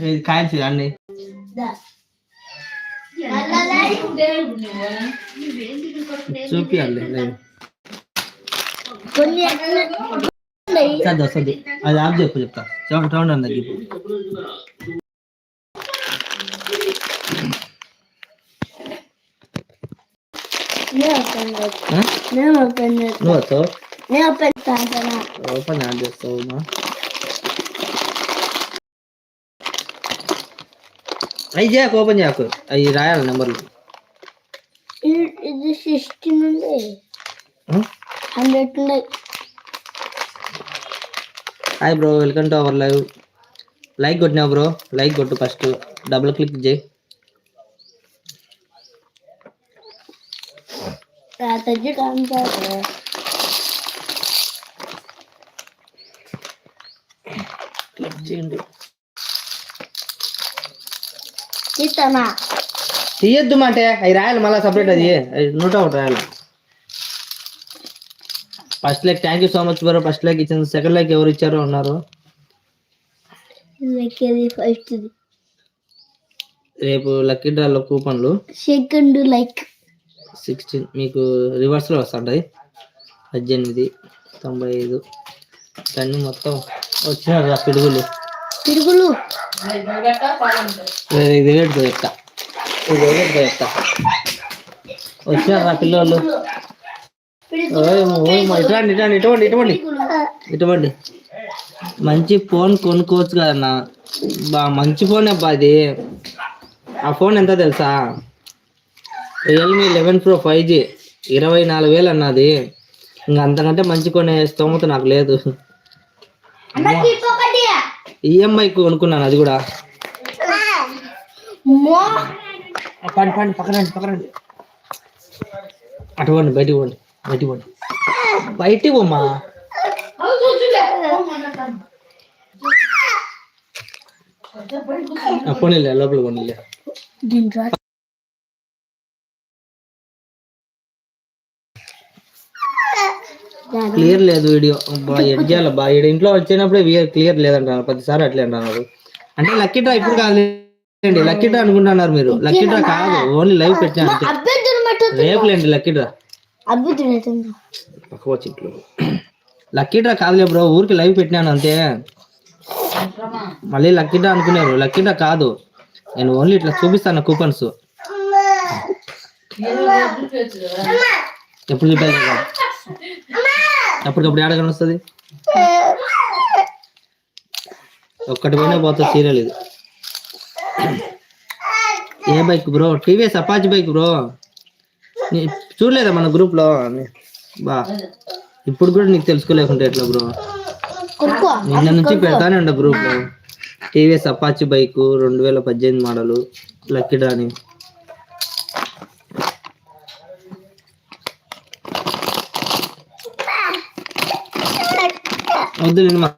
ఇది కాయలు అన్ని చూపియాలి కొన్ని ఉన్నాయి. చదువు చదువు అది ఆఫ్ చెప్పు చెప్తా సౌండ్ సౌండ్ అంది తగ్గిపో నేను open చేస్తా. ఆ? నేను open చేస్తా. నువ్వు వస్తావు నేను open చేస్తాను. ఓపెన్ యాడ్ చేస్తావు అవి చేయకు ఓపెన్ చేయకు అవి రాయాలి నెంబర్లు. ఇది సిక్స్టీన్ ఉంది. హండ్రెడ్ ఉన్నాయి. Hi bro welcome to our live like కొట్టినావు బ్రో లైక్ కొట్టు ఫస్ట్ డబుల్ క్లిక్ చేయి. తగ్గి కాంటారు క్లిక్ చేయండి తీస్తానా తీయద్దు అంటే అవి రాయాలి మళ్ళీ సపరేట్ అది. నూట ఒకటి రాయాలి. First like thank you so much bro first like ఇచ్చింది. సెకండ్ లైక్ ఎవరు ఇచ్చారో ఉన్నారు రేపు లక్కీ డ్రాలో కూపన్లు. సెకండ్ లైక్ సిక్స్టీన్ మీకు రివర్స్లో వస్తుంటాయి. పద్దెనిమిది తొంభై ఐదు. అన్నీ మొత్తం వచ్చినారు రా పిడుగులు. తిరుగులు. వేడుకో చెప్తా. ఇది వేడుకో చెప్తా. రా పిల్లలు ఇటువంటి ఇటువంటి ఇటువంటి ఇటువంటి ఇటువంటి మంచి ఫోన్ కొనుక్కోవచ్చు కదన్నా. బా మంచి ఫోన్ అబ్బా అది ఆ ఫోన్ ఎంత తెలుసా? Realme eleven pro five G ఇరవై నాలుగు వేలు అన్నది ఇంకా అంతకంటే మంచి కొనే స్తోమత నాకు లేదు. ఈఎంఐ కొనుక్కున్నాను అది కూడా. పండి పండి పక్కనండి పక్కనండి. అటు పోండి బయటికి పోండి బయటికి పోండి బయటికి పోమ్మా పోనీలే. లోపల పోనీలే క్లియర్ లేదు వీడియో. ఎడ్ చేయాలి? బా ఈడ ఇంట్లో వచ్చినప్పుడే క్లియర్ లేదంటారు. పదిసారి అట్లే అంటున్నారు. అంటే లక్కీ డ్రా ఇప్పుడు కాదులేండి. లక్కీ డ్రా అనుకుంటున్నారు మీరు. లక్కీ డ్రా కాదు. ఓన్లీ లైవ్ పెట్టినా మట్టు రేపులేండి లక్కీ డ్రా. ఇంట్లో. లక్కీ డ్రా కాదులే బ్రో. ఊరికి లైవ్ పెట్టినాను అంతే. మళ్ళీ లక్కీ డ్రా అనుకున్నారు. లక్కీ డ్రా కాదు. నేను ఓన్లీ ఇట్లా చూపిస్తాను కూపన్స్. ఎప్పుడు చూపాలి కదా ఎప్పటికప్పుడు ఏడగని వస్తుంది ఒక్కటి పోయినా పోతుంది సీరియల్ ఇది. ఏ bike bro? TVS Apache bike bro. చూడలేదా మన గ్రూప్లో బా. ఇప్పుడు కూడా నీకు తెలుసుకోలేకుంటే ఎట్లా బ్రో? నిన్న నుంచి పెడతానే ఉండ గ్రూప్లో టీవీఎస్ అపాచ్ బైక్ రెండు వేల పద్దెనిమిది మోడలు లక్కీ డ్రాని. వద్దు నేను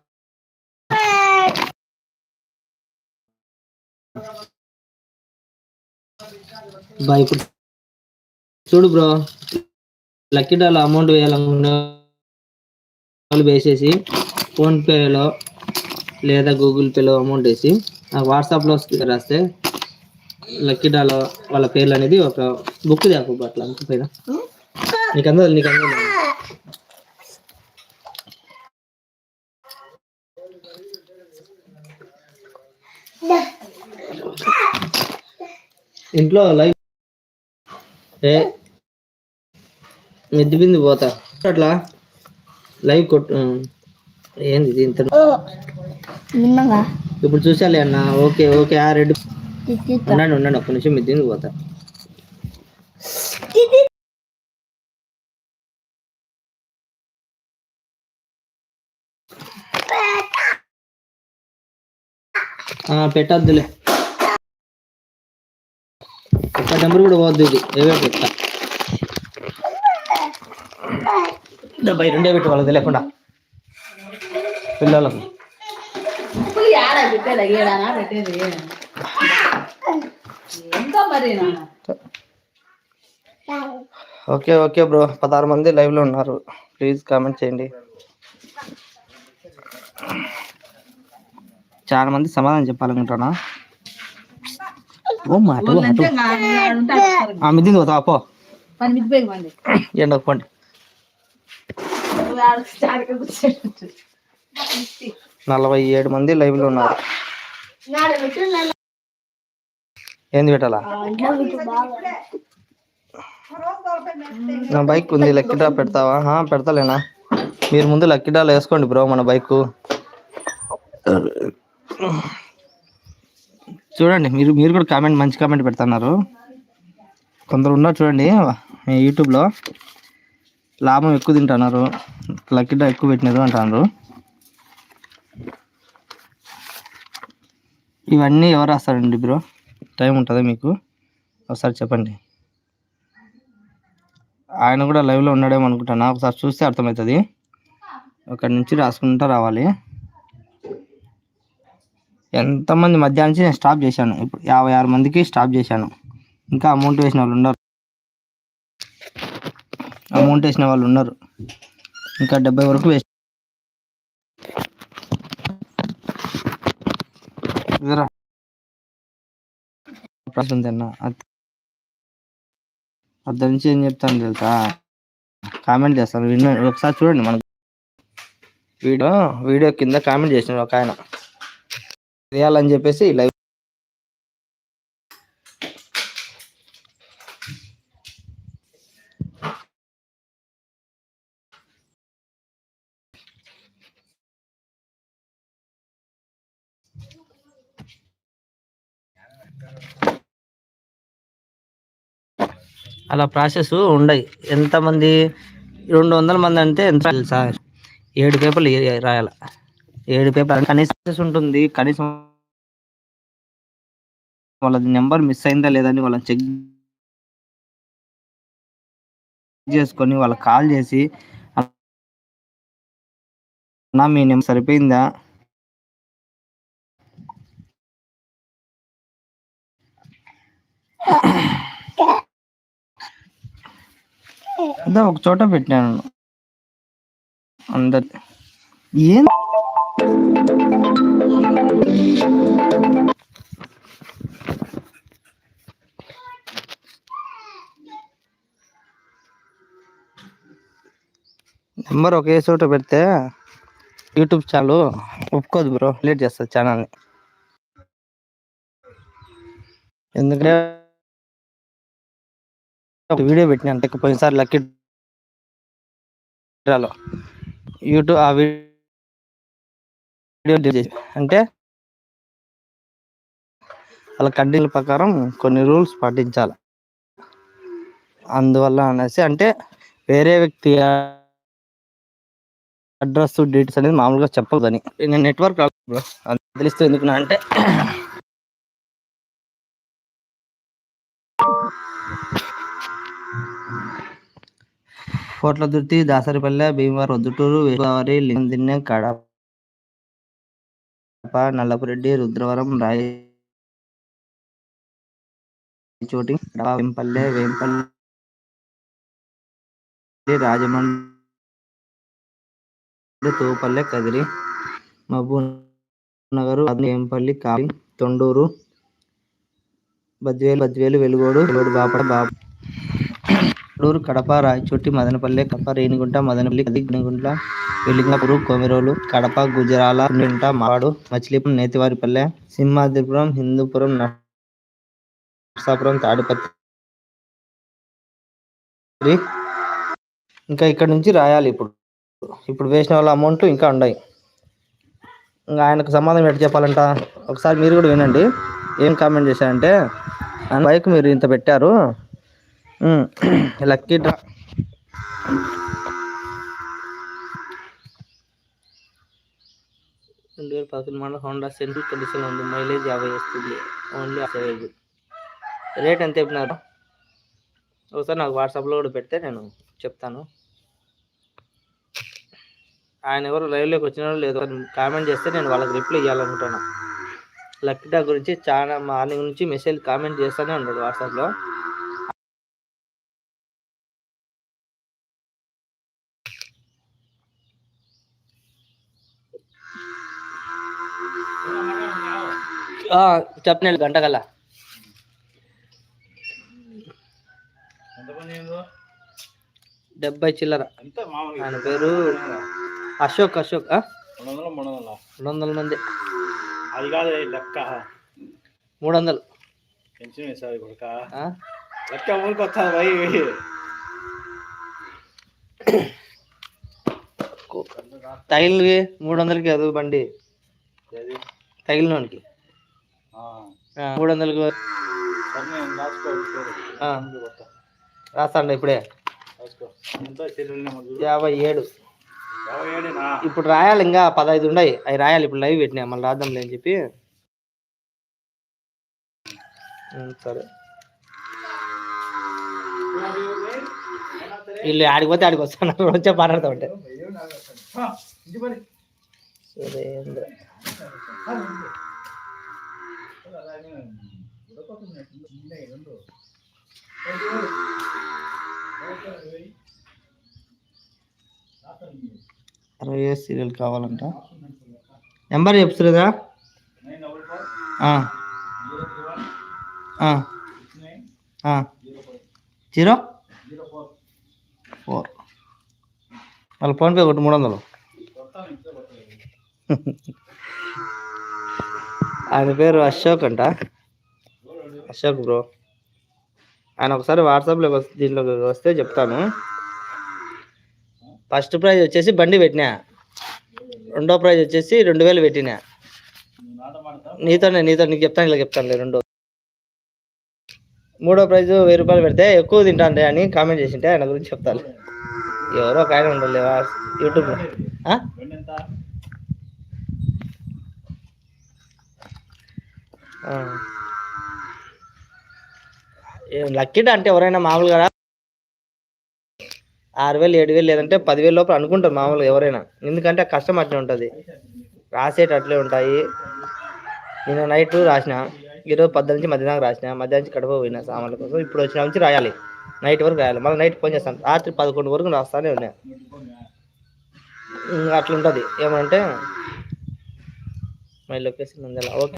బాయ్ ఇప్పుడు చూడు బ్రో లక్కీ డాల్ అమౌంట్ వేయాలనుకున్న వాళ్ళు వేసేసి ఫోన్పేలో లేదా గూగుల్ పేలో అమౌంట్ వేసి నాకు వాట్సాప్లో రాస్తే లక్కీ డాల్ వాళ్ళ పేర్లు అనేది ఒక బుక్ దాకు అట్లా అంత పైన నీకు అందదు నీకు అందదు ఇంట్లో లైవ్ ఏ? మిద్ది బింది పోతా. అట్లా లైవ్ కొట్టు ఏంది ఇంత? ఇప్పుడు చూసాలే అన్న. ఓకే ఓకే ఆ రెడ్ ఉండండి ఉండండి. ఒక్క నిమిషం మిద్ది బింది పోతా. ఆ, పెట్టొద్దులే. ఒక్క నెంబర్ కూడా పోద్దు ఇది. ఏవే పెట్టా. డెబ్బై రెండే పెట్టి వాళ్ళకి తెలియకుండా. పిల్లలకు. Okay okay bro. పదహారు మంది లైవ్లో ఉన్నారు. ప్లీజ్ కామెంట్ చేయండి. చాలా మంది సమాధానం చెప్పాలనుకుంటున్నా. ఓ మాట వాళ్ళంటే నా- ఆడుంటే ఆడుతారు. ఆ మిద్దింది పోతావా పో పండి కూర్చోబెట్టు. నలభై ఏడు మంది లైవ్లో ఉన్నారు ఏంది పెట్టాలా నా బైక్ ఉంది లక్కీ డ్రా పెడతావా పెడతాలేనా మీరు ముందు లక్కీ డ్రాలు వేసుకోండి బ్రో మన బైక్ చూడండి మీరు మీరు కూడా కామెంట్ మంచి కామెంట్ పెడుతున్నారు. కొందరు ఉన్నారు చూడండి మీ యూట్యూబ్లో లాభం ఎక్కువ తింటున్నారు. లక్కీ డా ఎక్కువ పెట్టినారు అంటున్నారు. ఇవన్నీ ఎవరు రాస్తారండి బ్రో టైం ఉంటుందా మీకు? ఒకసారి చెప్పండి. ఆయన కూడా లైవ్లో ఉన్నాడేమో అనుకుంటాను ఒకసారి చూస్తే అర్థమవుతుంది. అక్కడి నుంచి రాసుకుంటా రావాలి. ఎంతమంది మధ్యాహ్నం నుంచి నేను స్టాప్ చేశాను. ఇప్పుడు యాభై ఆరు మందికి స్టాప్ చేశాను. ఇంకా అమౌంట్ వేసిన వాళ్ళు ఉన్నారు. అమౌంట్ వేసిన వాళ్ళు ఉన్నారు. ఇంకా డెబ్బై వరకు వేసి ఇదిరా. ప్రశ్న తిన్నా. అద్దరి నుంచి ఏం చెప్తాను తెలుసా? కామెంట్ చేస్తాను. విన్న ఒకసారి చూడండి మనకు. వీడియో వీడియో కింద కామెంట్ చేసిన ఒక ఆయన. చేయాలని చెప్పేసి లైవ్ అలా ప్రాసెస్ ఉండయి. ఎంతమంది? రెండు వందల మంది అంటే ఎంత? సార్ ఏడు పేపర్లు రాయాలి. ఏడు పేపర్ కనీసం ఉంటుంది. కనీసం వాళ్ళ నెంబర్ మిస్ అయిందా లేదని వాళ్ళని చెక్ చేసుకొని వాళ్ళకి కాల్ చేసి అన్నా మీ నెంబర్ సరిపోయిందా? అదే ఒక చోట పెట్టాను అందరి ఏం నెంబర్ ఒకే చోట పెడితే యూట్యూబ్ ఛానల్ ఒప్పుకోదు బ్రో లేట్ చేస్తుంది ఛానల్ని. ఎందుకంటే ఒక వీడియో పెట్టిన అంటే పోయినసారి లక్కీ డ్రాలో. యూట్యూబ్ ఆ వీడియో వీడియో చేసి అంటే వాళ్ళ కండిల ప్రకారం కొన్ని రూల్స్ పాటించాలి. అందువల్ల అనేసి అంటే వేరే వ్యక్తి అడ్రస్ డీటెయిల్స్ అనేది మామూలుగా చెప్పదని నేను నెట్వర్క్ తెలిస్తే ఎందుకు అంటే కోట్ల దుర్తి దాసరిపల్లె భీమవరం ఒద్దుటూరు గోదావరి లింగదిన్నె కడప నల్లపురెడ్డి రుద్రవరం రాయి చోటి వేంపల్లె వేంపల్లి రాజమండ్రి తూపల్లె కదిరి మహబూబ్ నగరు వేంపల్లి కాలి తొండూరు బద్వేలు బద్వేలు వెలుగోడు వెలుగోడు బాపడ బాప గూడూరు కడప రాయచోటి మదనపల్లె కడప రేణిగుంట మదనపల్లి కదిగుంట వెలింగపూరు కొమిరోలు కడప గుజరాల నింట మాడు మచిలీపురం నేతివారిపల్లె సింహాద్రిపురం హిందూపురం నర్సాపురం తాడిపత్రి. ఇంకా ఇక్కడ నుంచి రాయాలి ఇప్పుడు. ఇప్పుడు వేసిన వాళ్ళ అమౌంట్ ఇంకా ఉన్నాయి. ఇంకా ఆయనకు సమాధానం ఎట్లా చెప్పాలంట? ఒకసారి మీరు కూడా వినండి. ఏం కామెంట్ చేశారంటే బైక్ మీరు ఇంత పెట్టారు లక్కీ డ్రా. రెండు వేల పదకొండు మోడల్ హోండా సెంట్రల్ కండిషన్ ఉంది. మైలేజ్ యాభై వస్తుంది ఓన్లీ అసలు రేట్ ఎంత చెప్పినారు? ఒకసారి నాకు వాట్సాప్లో కూడా పెడితే నేను చెప్తాను. ఆయన ఎవరు లైవ్లోకి వచ్చినారో లేదో కామెంట్ చేస్తే నేను వాళ్ళకి రిప్లై చేయాలనుకుంటున్నాను లక్కీ డ్రా గురించి చాలా మార్నింగ్ నుంచి మెసేజ్ కామెంట్ చేస్తూనే ఉన్నాడు వాట్సాప్లో. చెప్పిన గంట కల్లా. డెబ్బై చిల్లర. ఆయన పేరు అశోక్ అశోక్? రెండు వందల మంది. అది కాదు లెక్క? మూడు వందలు. పెన్షన్ కొడుక? లెక్క ఊరికి భయ్ మూడు వందలకి అది బండి. తగిలినోనికి. ఆ, మూడు వందలకు సరే. రాస్తాండి ఇప్పుడే? యాభై ఏడు. ఇప్పుడు రాయాలి ఇంకా పదహైదు ఉన్నాయి. అవి రాయాలి ఇప్పుడు లైవ్ పెట్టినా మళ్ళీ రాద్దాంలే అని చెప్పి. సరే. వీళ్ళు ఆడికి పోతే ఆడికి వస్తాను. వచ్చే మాట్లాడుతూ ఉంటే. సురేంద్ర. అరవై సీరియల్ కావాలంట. నెంబర్ చెప్తులేదా జీరో? ఫోర్. వాళ్ళ ఫోన్పే ఒకటి మూడు వందలు. ఆయన పేరు అశోక్ అంట. అశోక్ బ్రో. ఆయన ఒకసారి వాట్సాప్లో దీంట్లోకి వస్తే చెప్తాను. ఫస్ట్ ప్రైజ్ వచ్చేసి బండి పెట్టినా. రెండో ప్రైజ్ వచ్చేసి రెండు వేలు పెట్టినా. నీతోనే నీతో నీకు చెప్తాను ఇలా చెప్తాను రెండో. మూడో ప్రైజ్ వెయ్యి రూపాయలు పెడితే ఎక్కువ తింటాను అని కామెంట్ చేసింటే ఆయన గురించి చెప్తాను. ఎవరో ఒక ఆయన ఉండలేవా? యూట్యూబ్లో. ఆ? అంటే ఎవరైనా మామూలుగా ఆరు వేలు ఏడు వేలు లేదంటే పదివేల లోపల అనుకుంటారు మామూలుగా ఎవరైనా. ఎందుకంటే కష్టం అట్లే ఉంటుంది. రాసేటి అట్లే ఉంటాయి. నేను నైట్ రాసిన. ఈరోజు పద్దెనిమిది నుంచి మధ్యాహ్నం రాసిన. మధ్యాహ్నం నుంచి కడప పోయిన సామాన్ల కోసం. ఇప్పుడు వచ్చిన నుంచి రాయాలి. నైట్ వరకు రాయాలి. మళ్ళీ నైట్ ఫోన్ చేస్తాను. రాత్రి పదకొండు వరకు రాస్తానే ఉన్నా. ఇంకా అట్లా ఉంటుంది ఏమంటే మై లొకేషన్ ఉందా ఓకే.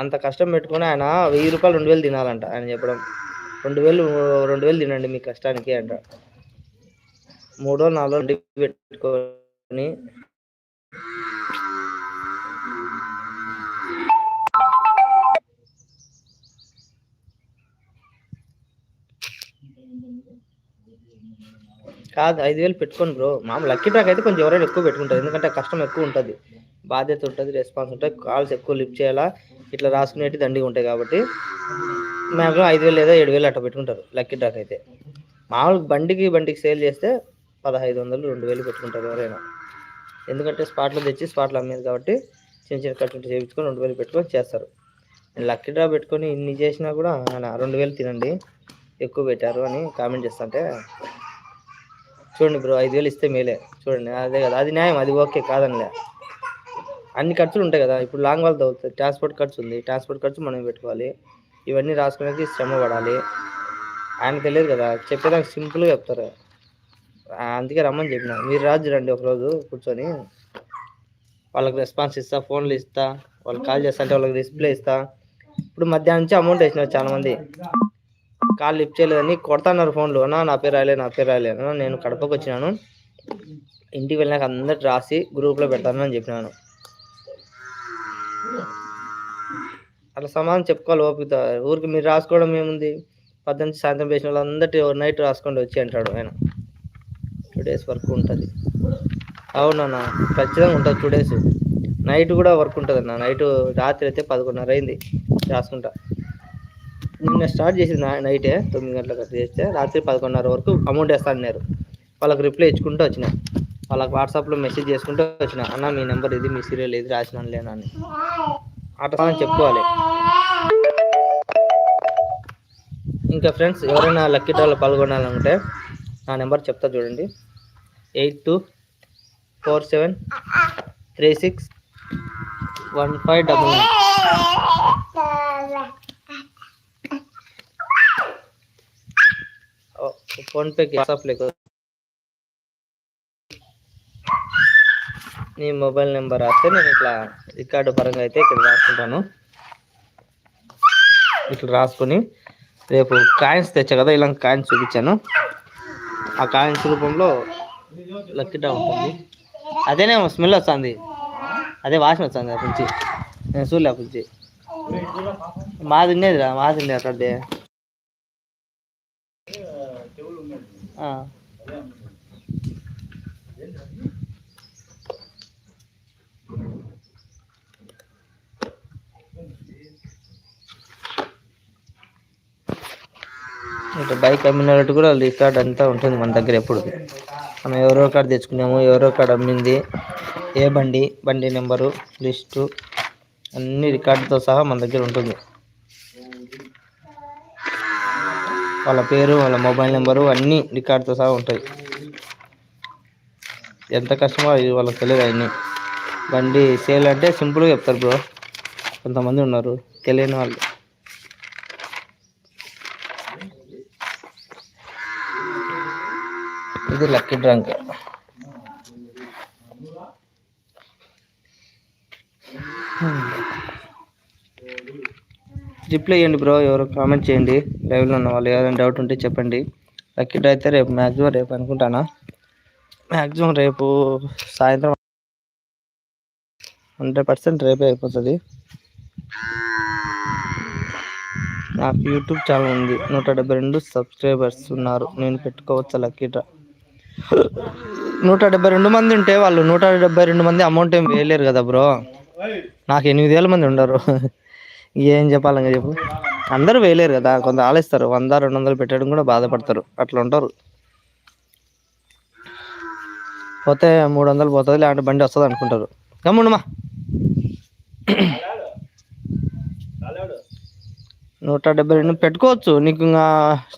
అంత కష్టం పెట్టుకుని ఆయన వెయ్యి రూపాయలు రెండు వేలు తినాలంట ఆయన చెప్పడం. రెండు వేలు రెండు వేలు తినండి మీ కష్టానికి అంట. మూడో నాలుగో రెండు పెట్టుకొని కాదు ఐదు వేలు పెట్టుకోండి బ్రో. మామూలు లక్కీ డ్రాక్ అయితే కొంచెం ఎవరైనా ఎక్కువ పెట్టుకుంటారు. ఎందుకంటే కష్టం ఎక్కువ ఉంటుంది. బాధ్యత ఉంటుంది రెస్పాన్స్ ఉంటుంది కాల్స్ ఎక్కువ లిఫ్ట్ చేయాలా ఇట్లా రాసుకునేవి దండిగా ఉంటాయి కాబట్టి మ్యాక్సిమం ఐదు వేలు లేదా ఏడు వేలు అట్లా పెట్టుకుంటారు లక్కీ డ్రాక్ అయితే. మామూలు బండికి బండికి సేల్ చేస్తే పదహైదు వందలు రెండు వేలు పెట్టుకుంటారు ఎవరైనా. ఎందుకంటే స్పాట్లో తెచ్చి స్పాట్లో అమ్మేది కాబట్టి చిన్న చిన్న కట్టు చేయించుకొని రెండు వేలు పెట్టుకొని చేస్తారు. నేను లక్కీ డ్రా పెట్టుకొని ఇన్ని చేసినా కూడా ఆయన రెండు వేలు తినండి ఎక్కువ పెట్టారు అని కామెంట్ చేస్తుంటే చూడండి బ్రో ఐదు వేలు ఇస్తే మేలే చూడండి అదే కదా అది న్యాయం అది ఓకే కాదనిలే. అన్ని ఖర్చులు ఉంటాయి కదా. ఇప్పుడు లాంగ్ వాళ్ళు తగ్గుతుంది ట్రాన్స్పోర్ట్ ఖర్చు ఉంది. ట్రాన్స్పోర్ట్ ఖర్చు మనం పెట్టుకోవాలి. ఇవన్నీ రాసుకునేది శ్రమ పడాలి. ఆయన తెలియదు కదా. చెప్పేదానికి సింపుల్గా చెప్తారు. అందుకే రమ్మని చెప్పిన. మీరు రాజు రండి ఒకరోజు కూర్చొని. వాళ్ళకి రెస్పాన్స్ ఇస్తా ఫోన్లు ఇస్తా వాళ్ళకి కాల్ చేస్తా అంటే వాళ్ళకి డిస్ప్లే ఇస్తా. ఇప్పుడు మధ్యాహ్నం నుంచి అమౌంట్ వేసినారు చాలామంది. కాల్ లిఫ్ట్ చేయలేదని కొడతాన్నారు ఫోన్లు. అన్నా నా పేరు రాయలే నా పేరు రాయలే నేను కడపకు వచ్చినాను. ఇంటికి వెళ్ళినాక అందరికి రాసి గ్రూప్లో పెడతాను అని చెప్పినాను. అట్లా సమాధానం చెప్పుకోవాలి ఓపిక ఊరికి మీరు రాసుకోవడం ఏముంది? పద్దెనిమిది సాయంత్రం వేసిన వాళ్ళందరి నైట్ రాసుకోండి వచ్చి అంటాడు ఆయన. టూ డేస్ వర్క్ ఉంటుంది. అవునన్నా ఖచ్చితంగా ఉంటుంది టూ డేస్ నైట్ కూడా వర్క్ ఉంటుంది అన్న నైట్ రాత్రి అయితే పదకొండున్నర అయింది. రాసుకుంటా. నిన్న స్టార్ట్ చేసింది నైటే తొమ్మిది గంటలకు చేస్తే రాత్రి పదకొండున్నర వరకు అమౌంట్ వేస్తానన్నారు. వాళ్ళకి రిప్లై ఇచ్చుకుంటూ వచ్చినాయి వాళ్ళకి వాట్సాప్లో మెసేజ్ చేసుకుంటూ వచ్చిన అన్న మీ నెంబర్ ఇది మీ సీరియల్ ఇది రాసినాను లేనా అని అట్లా చెప్పుకోవాలి. ఇంకా ఫ్రెండ్స్ ఎవరైనా లక్కీ డ్రాలో పాల్గొనాలనుకుంటే నా నెంబర్ చెప్తా చూడండి. Eight two four seven three six one five double nine. ఫోన్పేకి WhatsApp లేక నీ మొబైల్ నెంబర్ రాస్తే నేను ఇట్లా రికార్డు పరంగా అయితే ఇక్కడ రాసుకుంటాను. ఇట్లా రాసుకొని రేపు కాయిన్స్ తెచ్చా కదా ఇలా కాయిన్స్ చూపించాను. ఆ కాయిన్స్ రూపంలో లక్కిటా ఉంటుంది. అదేనే స్మెల్ వస్తుంది. అదే వాసన వస్తుంది అప్పటి నుంచి నేను చూడలే అప్పటి నుంచి మాది రా మాది ఉండేది అక్కడ ఇటు బైక్ అమ్మినట్టు కూడా రికార్డ్ అంతా ఉంటుంది మన దగ్గర ఎప్పుడు మనం ఎవరో కార్డు తెచ్చుకున్నాము ఎవరో కార్డు అమ్మింది ఏ బండి బండి నెంబరు లిస్టు అన్ని రికార్డుతో సహా మన దగ్గర ఉంటుంది. వాళ్ళ పేరు వాళ్ళ మొబైల్ నెంబరు అన్నీ రికార్డుతో సహా ఉంటాయి. ఎంత కష్టమో అది వాళ్ళకి తెలియదు అవన్నీ. బండి సేల్ అంటే సింపుల్గా చెప్తారు బ్రో. కొంతమంది ఉన్నారు తెలియని వాళ్ళు. ఇది లక్కీ డ్రంక్. రిప్లై చేయండి బ్రో ఎవరు కామెంట్ చేయండి. లైవ్లో ఉన్న వాళ్ళు ఏదైనా డౌట్ ఉంటే చెప్పండి. లక్కీ డ్రా అయితే రేపు మ్యాక్సిమం రేపు అనుకుంటానా? మ్యాక్సిమం రేపు సాయంత్రం హండ్రెడ్ పర్సెంట్ రేపే అయిపోతుంది. నాకు యూట్యూబ్ ఛానల్ ఉంది. నూట డెబ్బై రెండు సబ్స్క్రైబర్స్ ఉన్నారు. నేను పెట్టుకోవచ్చా లక్కీ డ్రా? నూట డెబ్బై రెండు మంది ఉంటే వాళ్ళు నూట డెబ్బై రెండు మంది అమౌంట్ ఏం వేయలేరు కదా బ్రో నాకు ఎనిమిది వేల మంది ఉండరు. ఏం చెప్పాలంగా చెప్పు. అందరూ వేయలేరు కదా కొంత ఆలేస్తారు వంద రెండు వందలు పెట్టడం కూడా బాధపడతారు. అట్లా ఉంటారు. పోతే మూడు వందలు పోతుంది లేదంటే బండి వస్తుంది అనుకుంటారు. గమ్ముండమా నూట డెబ్బై రెండు పెట్టుకోవచ్చు. నీకు ఇంకా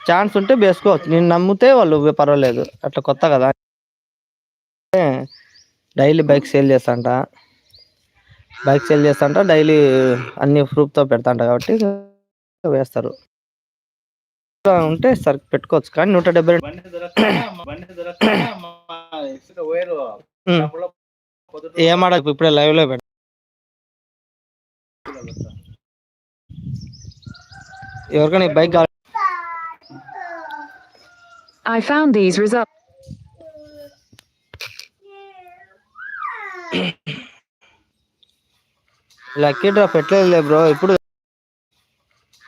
ఛాన్స్ ఉంటే వేసుకోవచ్చు. నేను నమ్మితే వాళ్ళు పర్వాలేదు. అట్లా కొత్త కదా. డైలీ బైక్ సేల్ చేస్తాంట. బైక్ సేల్ చేస్తాంట. డైలీ అన్ని ప్రూఫ్తో పెడతాంట కాబట్టి వేస్తారు. ఉంటే సరి పెట్టుకోవచ్చు. కానీ నూట డెబ్బై రెండు బండి దొరక్క బండి దొరక్క మా ఇసుక వేరు ఉమ్. అప్పుడు పొద్దుట ఏమాడ ఇప్పుడే లైవ్లో పెట్ట ఎవరికైనా బైక్ కావాలి I found these results. Lucky draw పెట్టలేదులే bro ఇప్పుడు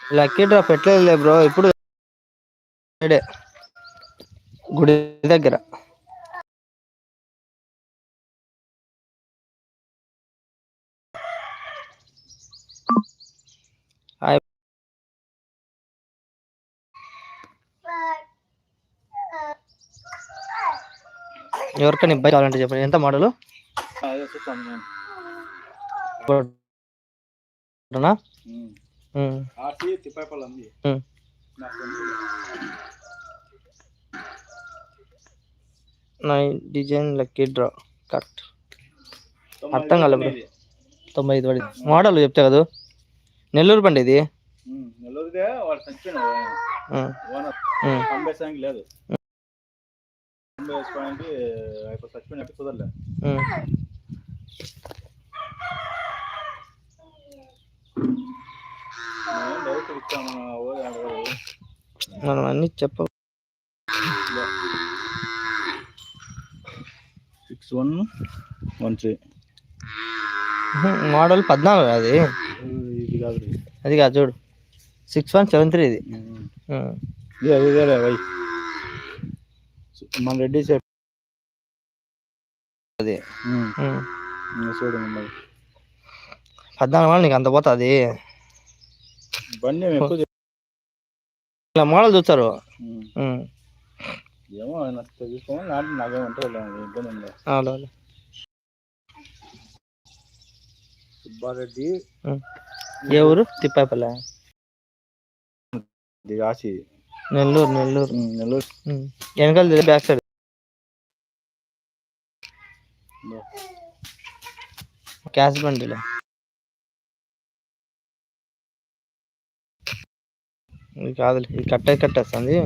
లక్కీ డ్రా పెట్టలేదులే బ్రో ఇప్పుడు. గుడి దగ్గర హాయ్ ఎవరికైనా ఇబ్బంది కావాలంటే చెప్పండి. ఎంత మోడలు? నేను. Design lucky draw. కట్ అర్థం కాలే బ్రో. ఇది. తొంభై ఐదు పడింది. మోడల్ చెప్తే కదా? నెల్లూరు బండి ఇది. నెల్లూరుదే వాడు లేదు. పంపే వేసుకోవడానికి ఇప్పుడు చచ్చిపోయినట్టు కుదరలే. మన అన్ని చెప్ప six one one three. Model పద్నాలుగు అది. ఇది కాదు. అది కాదు చూడు. సిక్స్ వన్ సెవెన్ త్రీ ఇది. అది వేరే మన రెడ్డి చెప్పి అది. చూడు మరి పద్నాలుగు మోడల్ నీకు అంత పోతుంది? బండి ఏమి ఎక్కువ చెప్- ఇలా మోడల్ చూస్తారు. ఉమ్. ఏమో నాకు నాకేమంటే ఇబ్బంది ఉంది అవును, అవును. సుబ్బారెడ్డి. ఉమ్. ఏ ఊరు? తిప్పాపల్లె. ఇది కాశీ. నెల్లూరు నెల్లూరు నెల్లూరు. వెనకాల వెనకాల బ్యాక్ సైడ్ క్యాష్ బండిలో. ఇది కాదులే ఇది కట్టే కట్టేస్తుంది.